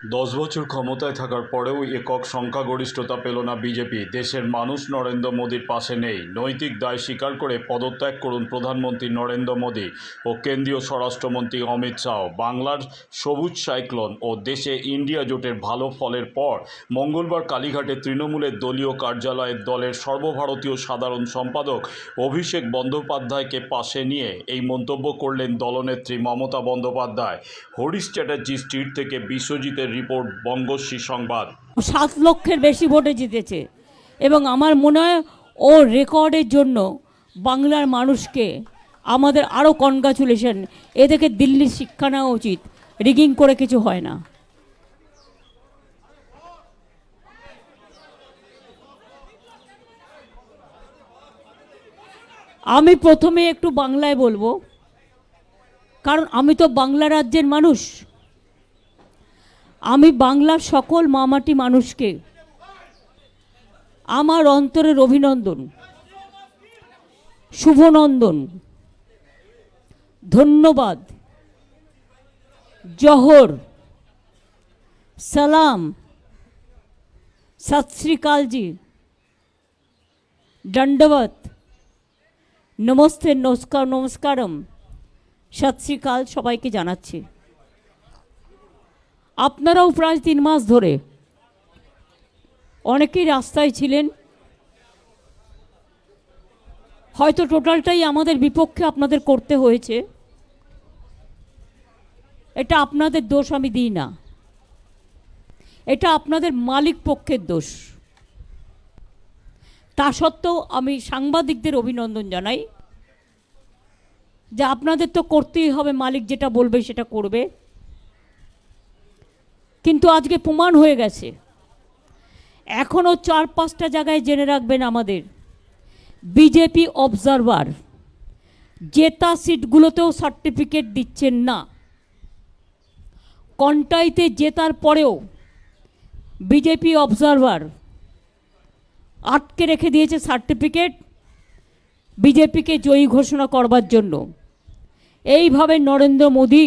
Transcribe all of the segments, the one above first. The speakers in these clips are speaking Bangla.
দশ বছর ক্ষমতায় থাকার পরেও একক সংখ্যাগরিষ্ঠতা পেল না বিজেপি। দেশের মানুষ নরেন্দ্র মোদীর পাশে নেই। নৈতিক দায় স্বীকার করে পদত্যাগ করুন প্রধানমন্ত্রী নরেন্দ্র মোদী ও কেন্দ্রীয় স্বরাষ্ট্রমন্ত্রী অমিত শাহ। বাংলার সবুজ সাইক্লোন ও দেশে ইন্ডিয়া জোটের ভালো ফলের পর মঙ্গলবার কালীঘাটে তৃণমূলের দলীয় কার্যালয়ের দলের সর্বভারতীয় সাধারণ সম্পাদক অভিষেক বন্দ্যোপাধ্যায়কে পাশে নিয়ে এই মন্তব্য করলেন দলনেত্রী মমতা বন্দ্যোপাধ্যায়। হরিশ চ্যাটার্জি স্ট্রিট থেকে বিশ্বজিতের রিপোর্ট বঙ্গশ্রী সংবাদ। সাত লক্ষের বেশি ভোটে জিতেছে। এবং আমার মনে হয় ও রেকর্ডের জন্য বাংলার মানুষকে আমাদের আরও কনগ্রাচুলেশন এ থেকে দিল্লির শিক্ষা নেওয়া উচিত। রিগিং করে কিছু হয় না। আমি প্রথমে একটু বাংলায় বলব, কারণ আমি তো বাংলা রাজ্যের মানুষ। আমি বাংলার সকল মামাটি মানুষকে আমার অন্তরের অভিনন্দন, শুভনন্দন, ধন্যবাদ, জহর, সালাম সত শ্রীকালজি দণ্ডবত নমস্তে, নমস্কার, নমস্কারম সত সবাইকে জানাচ্ছি। আপনারাও প্রায় তিন মাস ধরে অনেকেই রাস্তায় ছিলেন। হয়তো টোটালটাই আমাদের বিপক্ষে আপনাদের করতে হয়েছে। এটা আপনাদের দোষ আমি দিই না। এটা আপনাদের মালিক পক্ষের দোষ। তা সত্ত্বেও আমি সাংবাদিকদের অভিনন্দন জানাই যে আপনাদের তো করতেই হবে মালিক যেটা বলবে সেটা করবে। কিন্তু আজকে প্রমাণ হয়ে গেছে। এখনও চার পাঁচটা জায়গায় জেনে রাখবেন আমাদের। বিজেপি অবজারভার জেতা সিটগুলোতেও সার্টিফিকেট দিচ্ছেন না। কন্টাইতে জেতার পরেও বিজেপি অবজারভার আটকে রেখে দিয়েছে সার্টিফিকেট বিজেপিকে জয়ী ঘোষণা করবার জন্য। এইভাবে নরেন্দ্র মোদী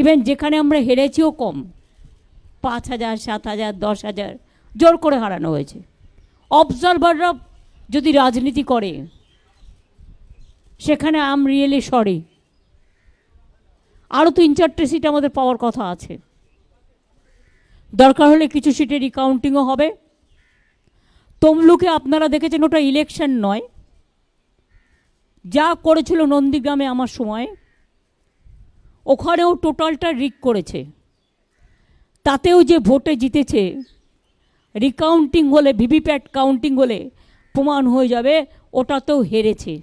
ইভেন যেখানে আমরা হেরেছিও কম। পাঁচ হাজার, সাত হাজার, দশ হাজার, জোর করে হারানো হয়েছে। অবজারভাররা যদি রাজনীতি করে, সেখানে আম রিয়েলি সরি আরও তিন, চারটে সিট আমাদের পাওয়ার কথা আছে। দরকার হলে কিছু সিটে রিকাউন্টিংও হবে। তমলুকে আপনারা দেখেছেন, ওটা ইলেকশন নয়। যা করেছিল নন্দীগ্রামে আমার সময় ওখানেও টোটালটা রিক করেছে। তাতেও যে ভোটে জিতেছে রিকাউন্টিং হলে, ভিভিপ্যাট কাউন্টিং হলে প্রমাণ হয়ে যাবে, ওটাতেও হেরেছে।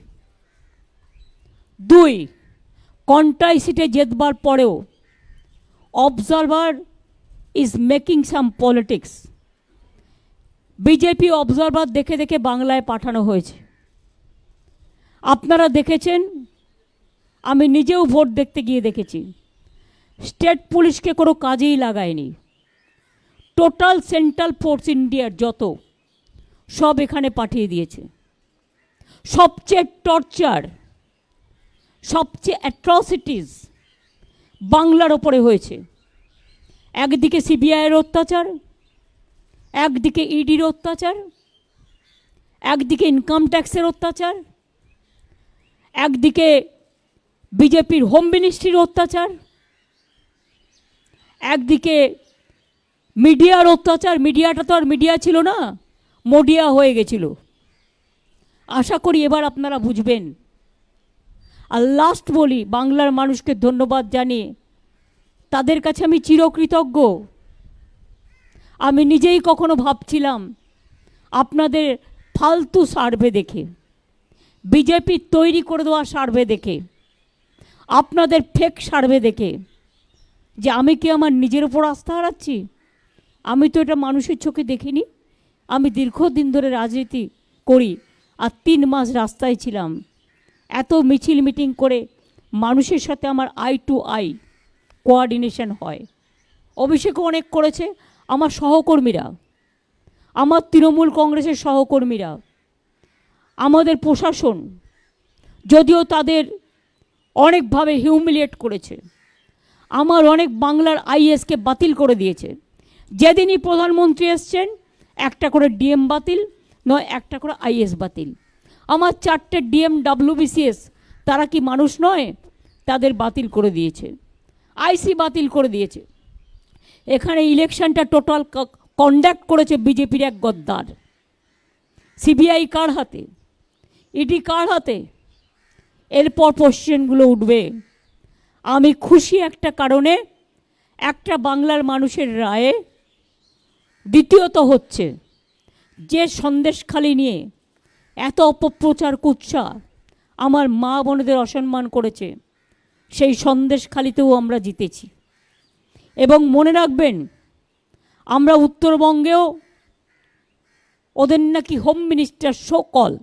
দুই, কন্টাই সিটে জেতবার পরেও observer is making some politics BJP observer দেখে দেখে বাংলায় পাঠানো হয়েছে। আপনারা দেখেছেন আমি নিজেও ভোট দেখতে গিয়ে দেখেছি। স্টেট পুলিশকে কোনো কাজেই লাগায়নি। টোটাল সেন্ট্রাল ফোর্স ইন্ডিয়ার যত, সব এখানে পাঠিয়ে দিয়েছে। সবচেয়ে টর্চার, সবচেয়ে অ্যাট্রসিটিস বাংলার ওপরে হয়েছে। একদিকে সিবিআইয়ের অত্যাচার, একদিকে ইডির অত্যাচার, একদিকে ইনকাম ট্যাক্সের অত্যাচার, একদিকে বিজেপির হোম মিনিস্ট্রির অত্যাচার, একদিকে মিডিয়ার অত্যাচার, মিডিয়াটা তো আর মিডিয়া ছিল না মডিয়া হয়ে গেছিল। আশা করি এবার আপনারা বুঝবেন। আর লাস্ট বলি, বাংলার মানুষকে ধন্যবাদ জানিয়ে, তাদের কাছে আমি চিরকৃতজ্ঞ। আমি নিজেই কখনো ভাবছিলাম, আপনাদের ফালতু সার্ভে দেখে, বিজেপি তৈরি করে দেওয়া সার্ভে দেখে আপনাদের ফেক সার্ভে দেখে যে আমি কি আমার নিজের ওপর আস্থা হারাচ্ছি? আমি তো এটা মানুষের চোখে দেখিনি। আমি দীর্ঘদিন ধরে রাজনীতি করি আর তিন মাস রাস্তায় ছিলাম। এত মিছিল মিটিং করে মানুষের সাথে আমার আই টু আই কোয়ার্ডিনেশন হয়। অভিষেকও অনেক করেছে আমার সহকর্মীরা। আমার তৃণমূল কংগ্রেসের সহকর্মীরা। আমাদের প্রশাসন, যদিও তাদের অনেকভাবে হিউমিলিয়েট করেছে। আমার অনেক বাংলার আইএসকে বাতিল করে দিয়েছে। যেদিনই প্রধানমন্ত্রী এসছেন, একটা করে ডিএম বাতিল, নয় একটা করে আইএস বাতিল। আমার চারটে ডিএম ডাব্লিউবিসিএস তারা কি মানুষ নয়? তাদের বাতিল করে দিয়েছে। আইসি বাতিল করে দিয়েছে। এখানে ইলেকশনটা টোটাল কন্ডাক্ট করেছে বিজেপির এক গদ্দার। সিবিআই কার হাতে? ইডি কার হাতে? এরপর কোশ্চেনগুলো উঠবে। আমি খুশি একটা কারণে একটা বাংলার মানুষের রায়ে দ্বিতীয়ত হচ্ছে যে সন্দেশখালি নিয়ে এত অপপ্রচার কুৎসা আমার মা বোনেদের অসম্মান করেছে, সেই সন্দেশখালিতেও আমরা জিতেছি। এবং মনে রাখবেন, আমরা উত্তরবঙ্গেও ওদের নাকি হোম মিনিস্টার সকল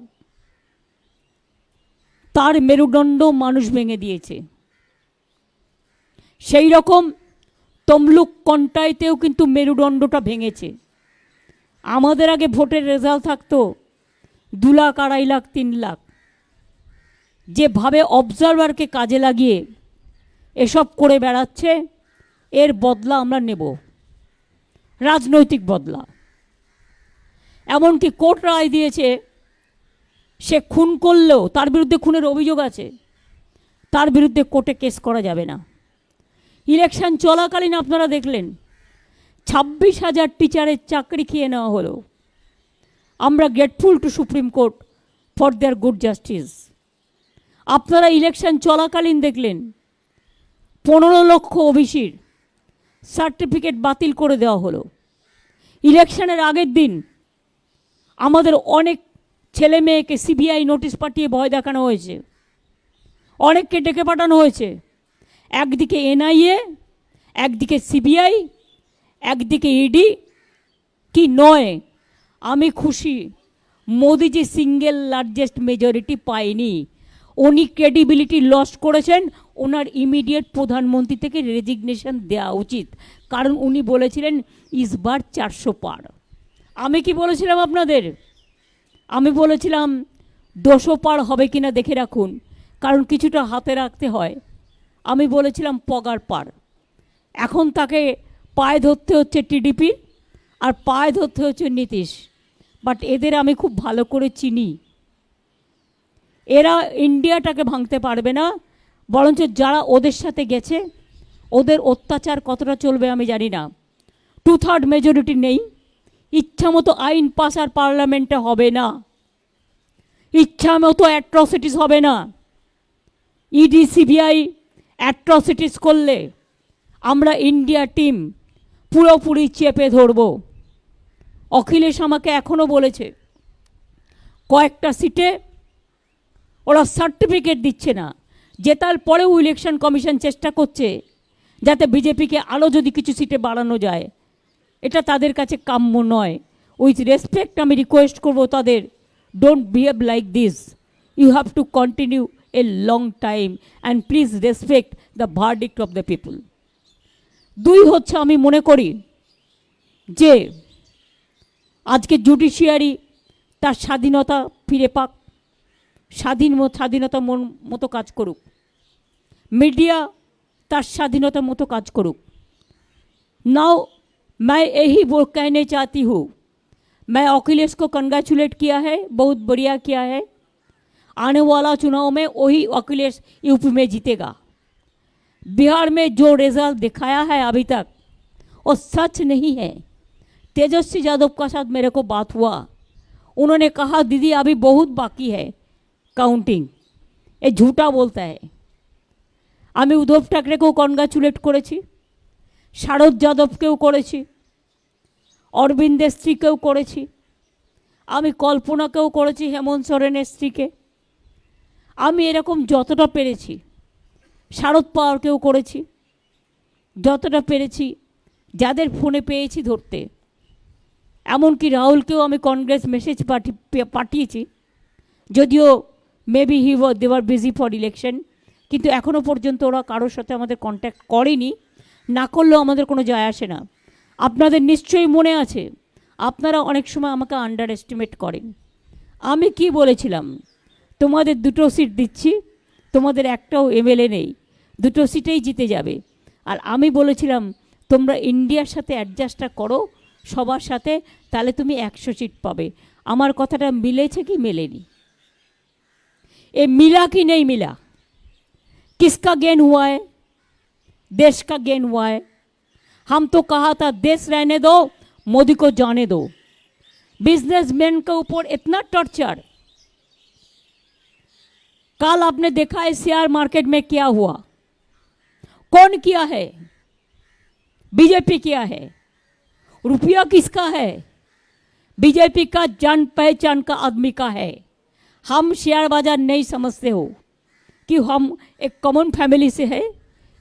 তার মেরুদণ্ড মানুষ ভেঙে দিয়েছে। সেই রকম তমলুক কন্টাইতেও কিন্তু মেরুদণ্ডটা ভেঙেছে। আমাদের আগে ভোটের রেজাল্ট থাকতো দু লাখ, আড়াই লাখ, তিন লাখ। যেভাবে অবজারভারকে কাজে লাগিয়ে এসব করে বেড়াচ্ছে, এর বদলা আমরা নেব। রাজনৈতিক বদলা। এমনকি কোর্ট রায় দিয়েছে সে খুন করলেও তার বিরুদ্ধে খুনের অভিযোগ আছে। তার বিরুদ্ধে কোর্টে কেস করা যাবে না। ইলেকশন চলাকালীন আপনারা দেখলেন, ছাব্বিশ হাজার টিচারের চাকরি খেয়ে নেওয়া হলো। আমরা grateful to Supreme Court for their good justice. আপনারা ইলেকশন চলাকালীন দেখলেন, পনেরো লক্ষ ওবিসির সার্টিফিকেট বাতিল করে দেওয়া হলো। ইলেকশনের আগের দিন আমাদের অনেক ছেলে মেয়েকে সিবিআই নোটিশ পাঠিয়ে ভয় দেখানো হয়েছে। অনেককে ডেকে পাঠানো হয়েছে। একদিকে এনআইএ একদিকে সিবিআই একদিকে ইডি কি নয়, আমি খুশি মোদি যে সিঙ্গেল লার্জেস্ট মেজরিটি পায়নি। উনি ক্রেডিবিলিটি লস করেছেন ওনার ইমিডিয়েট প্রধানমন্ত্রী থেকে রেজিগনেশন দেওয়া উচিত। কারণ উনি বলেছিলেন ইসবার চারশো পার। আমি কি বলেছিলাম আপনাদের? আমি বলেছিলাম দুশো পার হবে কিনা দেখে রাখুন, কারণ কিছুটা হাতে রাখতে হয়। আমি বলেছিলাম, পগার পার। এখন তাকে পায়ে ধরতে হচ্ছে টিডিপি আর পায়ে ধরতে হচ্ছে নীতিশ। বাট এদের আমি খুব ভালো করে চিনি। এরা ইন্ডিয়াটাকে ভাঙতে পারবে না, বরঞ্চ যারা ওদের সাথে গেছে, ওদের অত্যাচার কতটা চলবে আমি জানি না। টু থার্ড মেজরিটি নেই। ইচ্ছা মতো আইন পাস আর পার্লামেন্টে হবে না। ইচ্ছা মতো অ্যাট্রসিটিস হবে না। ইডি সিবিআই অ্যাট্রসিটিস করলে আমরা ইন্ডিয়া টিম পুরোপুরি চেপে ধরব। অখিলেশ আমাকে এখনও বলেছে, কয়েকটা সিটে ওরা সার্টিফিকেট দিচ্ছে না জেতার পরেও ইলেকশন কমিশন চেষ্টা করছে, যাতে বিজেপিকে আরও যদি কিছু সিটে বাড়ানো যায়। এটা তাদের কাছে কাম্য নয়। উইথ রেসপেক্ট আমি রিকোয়েস্ট করব তাদের don't behave like this you have to continue a long time and please respect the verdict of the people দুই হচ্ছে আমি মনে করি যে, আজকে জুডিশিয়ারি তার স্বাধীনতা ফিরে পাক, স্বাধীন স্বাধীনতা মন মতো কাজ করুক। মিডিয়া তার স্বাধীনতা মতো কাজ করুক। नाउ मैं यही वो कहने चाहती हूँ मैं अखिलेश को कंग्रेचुलेट किया है बहुत बढ़िया किया है आने वाला चुनाव में वही अखिलेश यूपी में जीतेगा बिहार में जो रिजल्ट दिखाया है अभी तक वो सच नहीं है तेजस्वी यादव का साथ मेरे को बात हुआ उन्होंने कहा दीदी अभी बहुत बाकी है काउंटिंग ये झूठा बोलता है আমি উদ্ধব ঠাকরেকেও কনগ্রাচুলেট করেছি শারদ যাদবকেও করেছি অরবিন্দের স্ত্রীকেও করেছি। আমি কল্পনাকেও করেছি হেমন্ত সোরেনের স্ত্রীকে। আমি এরকম যতটা পেরেছি, শারদ পাওয়ারকেও করেছি, যতটা পেরেছি যাদের ফোনে পেয়েছি ধরতে। এমনকি রাহুলকেও আমি কংগ্রেস মেসেজ পাঠি পাঠিয়েছি। যদিও মেবি হি দেওয়ার বিজি ফর ইলেকশন কিন্তু এখনও পর্যন্ত ওরা কারোর সাথে আমাদের কন্ট্যাক্ট করেনি। না করলেও আমাদের কোনো যায় আসে না। আপনাদের নিশ্চয়ই মনে আছে আপনারা অনেক সময় আমাকে আন্ডার এস্টিমেট করেন আমি কি বলেছিলাম তোমাদের দুটো সিট দিচ্ছি তোমাদের একটাও এমএলএ নেই দুটো সিটেই জিতে যাবে আর আমি বলেছিলাম তোমরা ইন্ডিয়ার সাথে অ্যাডজাস্টটা করো সবার সাথে তাহলে তুমি একশো সিট পাবে আমার কথাটা মিলেছে কি মেলেনি ये मिला कि नहीं मिला किसका गेन हुआ है देश का गेन हुआ है हम तो कहा था, देश रहने दो, मोदी को जाने दो. बिजनेसमैन के ऊपर इतना टॉर्चर कल आपने देखा है शेयर मार्केट में क्या हुआ? कौन किया है? बीजेपी किया है। रुपया किसका है? बीजेपी का जान पहचान का आदमी का है। हम शेयर बाज़ार नहीं समझते हो कि हम एक कॉमन फैमिली से है।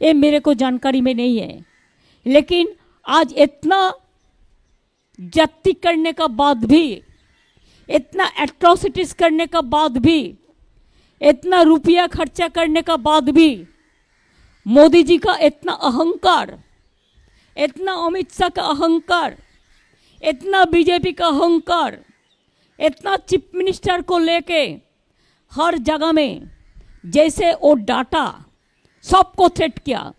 ये मेरे को जानकारी में नहीं है। लेकिन आज इतना जब्ती करने का बाद भी, इतना एट्रोसिटीज करने का बाद भी, इतना रुपया खर्चा करने का बाद भी, मोदी जी का इतना अहंकार, इतना अमित शाह का अहंकार, इतना बीजेपी का अहंकार, इतना चीफ मिनिस्टर को लेके हर जगह में जैसे वो डाटा सबको थ्रेट किया।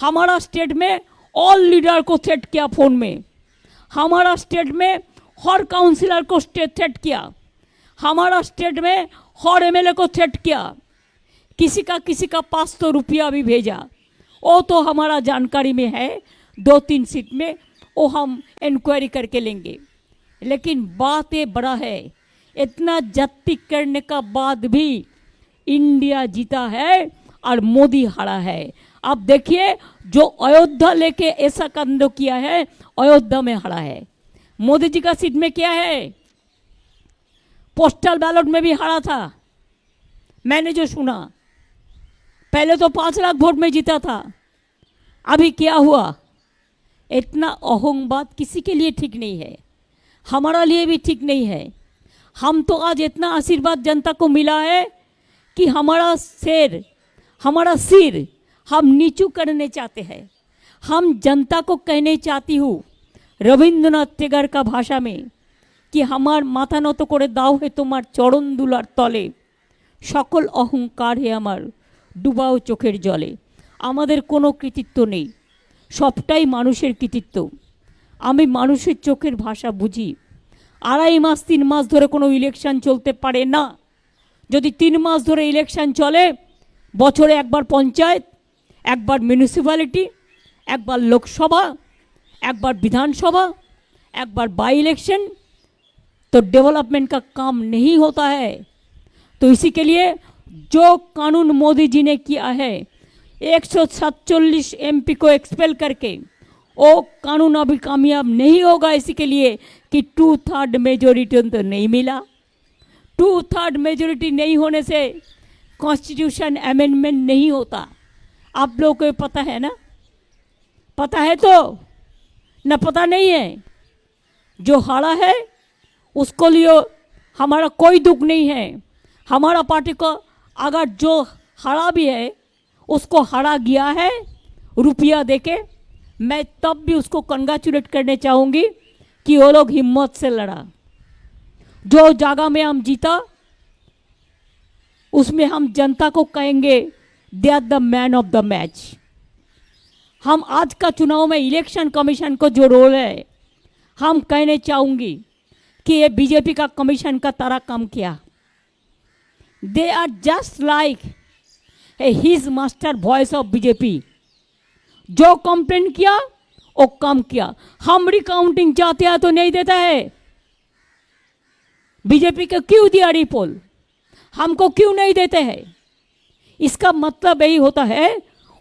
हमारा स्टेट में ऑल लीडर को थ्रेट किया फ़ोन में। हमारा स्टेट में हर काउंसिलर को थ्रेट किया। हमारा स्टेट में हर एमएलए को थ्रेट किया। किसी का किसी का पास तो रुपया भी भेजा। वो तो हमारा जानकारी में है, दो तीन सीट में वो हम इंक्वायरी करके लेंगे। लेकिन बात ये बड़ा है। इतना जत्ती करने का बाद भी इंडिया जीता है और मोदी हारा है। अब देखिए, जो अयोध्या लेके ऐसा कंदो किया है, अयोध्या में हारा है। मोदी जी का सीट में क्या है? पोस्टल बैलेट में भी हारा था। मैंने जो सुना, पहले तो पाँच लाख वोट में जीता था। अभी क्या हुआ? इतना अहंगबाद किसी के लिए ठीक नहीं है। हमारा लिए भी ठीक नहीं है। हम तो आज इतना आशीर्वाद जनता को मिला है कि हमारा शेर, हमारा सिर हम नीचू करने चाहते हैं हम जनता को कहने चाहती हूँ রবীন্দ্রনাথ টেগার का ভাষা में कि আমার মাথা নত করে দাও হে তোমার চরণ দুলার তলে সকল অহংকার হে আমার ডুবাও চোখের জলে আমাদের কোনো কৃতিত্ব নেই সবটাই মানুষের কৃতিত্ব আমি মানুষের চোখের ভাষা বুঝি আড়াই মাস তিন মাস ধরে কোনো ইলেকশন চলতে পারে না যদি তিন মাস ধরে ইলেকশন চলে বছরে একবার পঞ্চায়েত एक बार म्यूनिसिपलिटी एक बार लोकसभा एक बार विधानसभा एक बार बाई इलेक्शन तो डेवलपमेंट का काम नहीं होता है। तो इसी के लिए जो कानून मोदी जी ने किया है, एक सौ एम को एक्सपेल करके, वो कानून अभी कामयाब नहीं होगा। इसी के लिए कि टू थर्ड मेजोरिटी तो नहीं मिला। टू थर्ड मेजोरिटी नहीं होने से कॉन्स्टिट्यूशन अमेंडमेंट नहीं होता। आप लोगों को पता है ना? पता है तो? न पता नहीं है। जो हारा है, उसको लिए हमारा कोई दुख नहीं है। हमारा पार्टी को अगर जो हारा भी है, उसको हारा गया है, रुपया देके, मैं तब भी उसको कंग्रेचुलेट करने चाहूँगी कि वो लोग हिम्मत से लड़ा। जो जगह में हम जीता, उसमें हम जनता को कहेंगे they are the man of the match हम आज का चुनाव में इलेक्शन कमीशन को जो रोल है, हम कहने चाहूँगी कि ये बीजेपी का कमीशन का तरह काम किया। They are just like a his master voice of BJP जो कंप्लेन किया, वो कम किया। हम रिकाउंटिंग चाहते हैं तो नहीं देता है। बीजेपी को क्यों दिया रिपोल हमको क्यों नहीं देते हैं? इसका मतलब यही होता है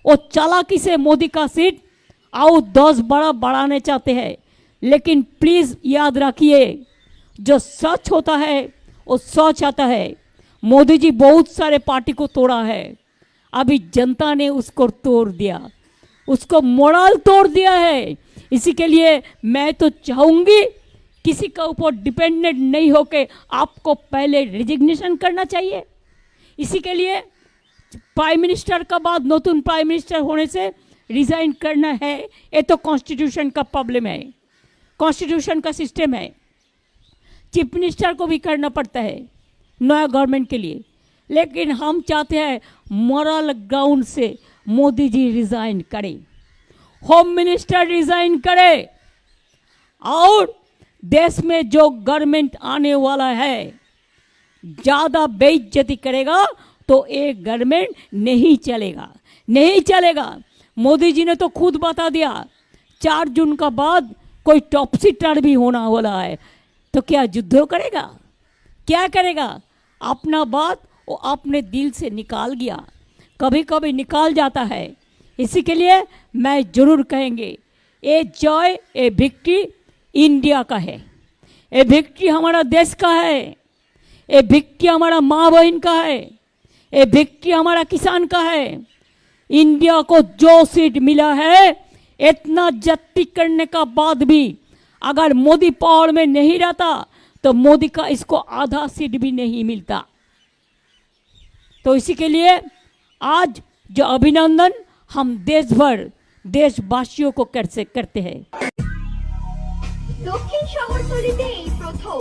वो चालाकी से मोदी का सीट और दस बड़ा बढ़ाने चाहते हैं। लेकिन प्लीज़ याद रखिए, जो सच होता है, वो सच आता है। मोदी जी बहुत सारे पार्टी को तोड़ा है। अभी जनता ने उसको तोड़ दिया। उसको मोरल तोड़ दिया है। इसी के लिए मैं तो चाहूँगी किसी का ऊपर डिपेंडेंट नहीं होके आपको पहले रिजिग्नेशन करना चाहिए। इसी के लिए प्राइम मिनिस्टर का बाद नतून प्राइम मिनिस्टर होने से रिजाइन करना है, ये तो कॉन्स्टिट्यूशन का प्रॉब्लम है। कॉन्स्टिट्यूशन का सिस्टम है। चीफ मिनिस्टर को भी करना पड़ता है, नया गवर्नमेंट के लिए। लेकिन हम चाहते हैं मॉरल ग्राउंड से मोदी जी रिजाइन करें। होम मिनिस्टर रिजाइन करे। और देश में जो गवर्नमेंट आने वाला है, ज़्यादा बेइज्जती करेगा तो एक गवर्नमेंट नहीं चलेगा। नहीं चलेगा। मोदी जी ने तो खुद बता दिया, चार जून का बाद कोई टॉपसी टर्न भी होना वाला है तो क्या युद्ध करेगा? क्या करेगा? अपना बात वो अपने दिल से निकाल गया। कभी कभी निकाल जाता है। इसी के लिए मैं ज़रूर कहेंगे ये जॉय ये विक्ट्री इंडिया का है। ये विक्ट्री हमारा देश का है। ये विक्ट्री हमारा माँ बहन का है। ये विक्ट्री हमारा किसान का है इंडिया को जो सीट मिला है इतना जत्ती करने का बाद भी अगर मोदी पावर में नहीं रहता तो मोदी का इसको आधा सीट भी नहीं मिलता तो इसी के लिए आज जो अभिनंदन हम देश भर देशवासियों को कर से करते हैं দক্ষিণ শহরতলিতে এই প্রথম